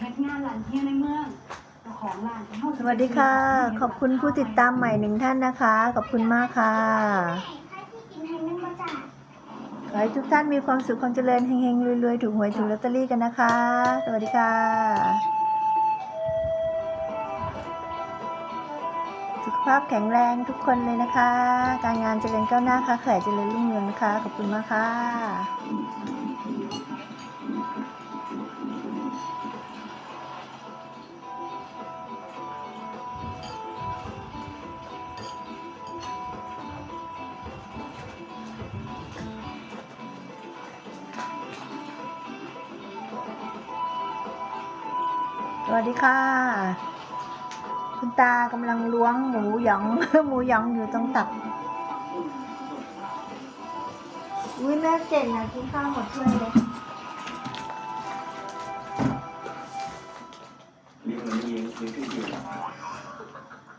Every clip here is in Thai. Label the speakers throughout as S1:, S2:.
S1: เฮ็ดงานร้านเฮียในเมืองเจ้าของร้านเฮา
S2: สวัสดีค่ะ ขอบคุณผู้ติดตามใหม่หนึ่งท่านนะคะ ขอบคุณมากค่ะขอให้ทุกท่านมีความสุขความเจริญเฮงๆรวยๆถูกหวยถูกลอตเตอรี่กันนะคะ สวัสดีค่ะ สุขภาพแข็งแรงทุกคนเลยนะคะ การงานเจริญก้าวหน้าค่ะขายเจริญรุ่งเรืองนะคะ ขอบคุณมากค่ะ สวัสดีค่ะ คุณตากำลังล้วงหมูหยอง หมูหยองอยู่ตรงตับ อุ้ยแม่เก่งอะกินข้าวหมดถ้วยเลย
S3: เลี้ยงเลี้ยงเลี้ยงขึ้นอยู่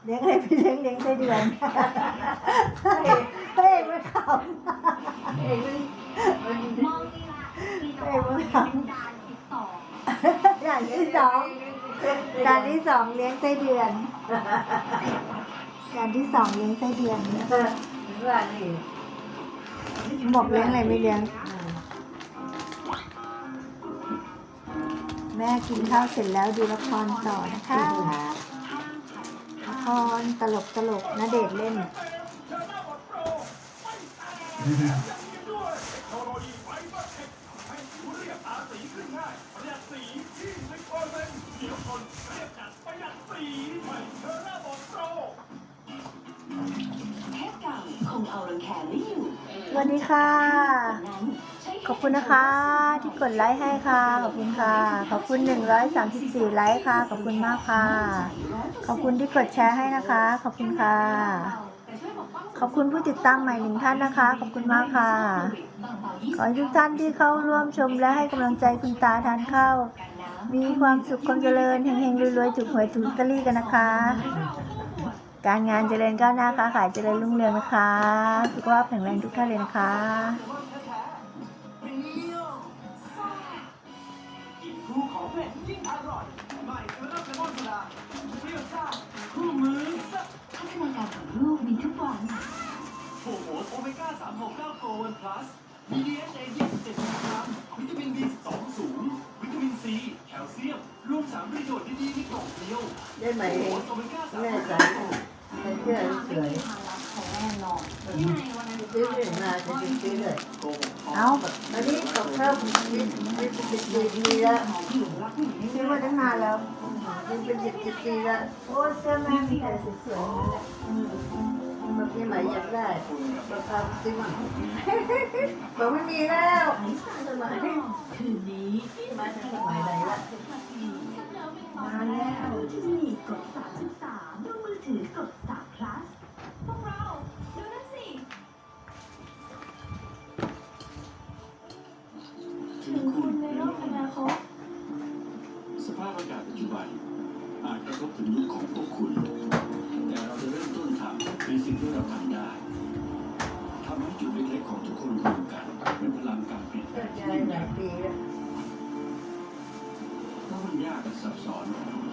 S2: เลี้ยงอะไรไปเลี้ยงเลี้ยงไส้เดือนเฮ้ยเฮ้ยไม่ขำเฮ้ยไม่
S1: มองนี่ล่ะมีเจ้าของเป็นด่านที่สอง
S2: อย่างที่สอง การที่สองเลี้ยงไส้เดือน การที่สองเลี้ยงไส้เดือน
S4: ว่านี่
S2: บอกเลี้ยงอะไรไม่เลี้ยง แม่กินข้าวเสร็จแล้วดูละครต่อนะคะละครตลกตลกนะเดชน์เล่น
S1: เทปเก่าคงเอารังแคไม่อยู่
S2: สวัสดีค่ะ ขอบคุณนะคะ ที่กดไลค์ให้ค่ะ ขอบคุณค่ะ ขอบคุณ 134 ไลค์ค่ะ ขอบคุณมากค่ะ ขอบคุณที่กดแชร์ให้นะคะ ขอบคุณค่ะ ขอบคุณผู้ติดตามใหม่หนึ่งท่านนะคะ ขอบคุณมากค่ะ ขอให้ทุกท่านที่เข้าร่วมชมและให้กำลังใจคุณตาทานข้าว มีความสุขความเจริญเฮงๆรวยๆถูกหวยถูกลอตเตอรี่กันนะคะ การงานเจริญก้าวหน้าค้าขายเจริญรุ่งเรืองนะคะสุขภาพแข็งแรงทุกท่านเลยนะคะ
S3: คู่มือ
S1: พัฒนาการของลูกมีทุกวัน
S3: โอ้โหโอเมก้า369โกลวันพลัสมี DHA 27มิลลิกรัมวิตามิน B12 สูง ประโยชน์ดีๆในกล่องเดียว
S4: ได้ไหม
S3: โอ้โหโอเมก้า
S4: แม่
S3: 369
S4: ใส่ใส่เสื้อสวย
S1: ทางรับของแน่นอนนี่ไงวันนั้น
S4: ซื้อเรื่องมาจะไปซื้อเลย
S3: โกหก
S2: เอา
S4: อันนี้ตกข้าวมันนี่นี่เป็นสิบปีแล้ว
S1: ของผิวรักผู้หญิง
S2: ซื้อมาตั้งนานแล้ว
S4: มันเป็นสิบสิบปีแล้ว
S2: โอ้เสื้อแม่มีแต่สวยๆนั่นแหละ
S4: มันพี่ใหม่อยากได้ราคาซื้อมาบอกไม่มีแล้วสมัย
S1: คื พอา
S3: กาศปัจจุบันอาจกระทบถึงยุคของพวกคุณ แต่เราจะเริ่มต้นทำในสิ่งที่เราทำได้ทำให้จุดเล็กๆของทุกคนรวมกันเป็นพลังการเปลี่ยนแปล
S4: ก็
S3: งที่
S4: ใจ
S3: ยิ่ง
S4: ห
S3: ให
S4: ลา
S3: ญ่
S4: ยปีแล้ว
S3: เพราะมันยากและซับซ้อน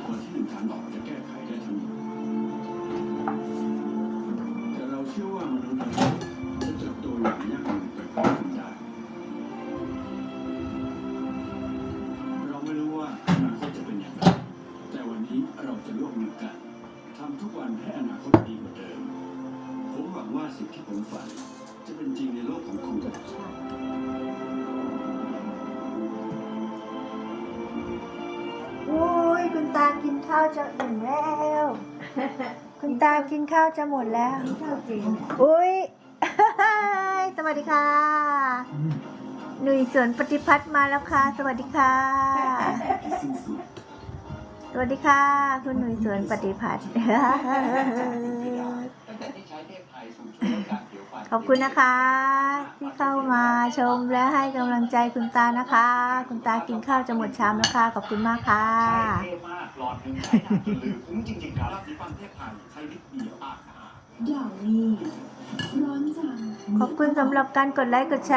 S3: คนที่หนึ่งทางออกจะแก้ไขได้ทั้งหมด สิ่งที่ผมฝัน จะเป็นจริงในโลกของคุณ
S2: โอ้ยคุณตากินข้าวจะอิ่มแล้ว คุณตากินข้าวจะหมดแล้ว
S4: ข้าวจริง
S2: อุ้ย สวัสดีค่ะ หนุ่ยสวนปฏิพัฒน์มาแล้วค่ะ สวัสดีค่ะ
S3: ที่สิ้นสุด
S2: สวัสดีค่ะ คุณหนุ่ยสวนปฏิพัฒน์ อบคุณนะคะ ที่เข้ามาชมและให้กำลังใจคุณตานะคะ คุณตากินข้าวจะหมดชามแล้วค่ะขอบคุณมากค่ะ
S3: เทพมากหลอดหนึ่งใช้นานจนลืมคุ้มจริงๆครับสีฟันเทพไทยใช้นิดเดียวปากสะอาด
S1: อย่างนี้ร้อนจัง
S2: ขอบคุณสำหรับการกดไลค์กดแชร์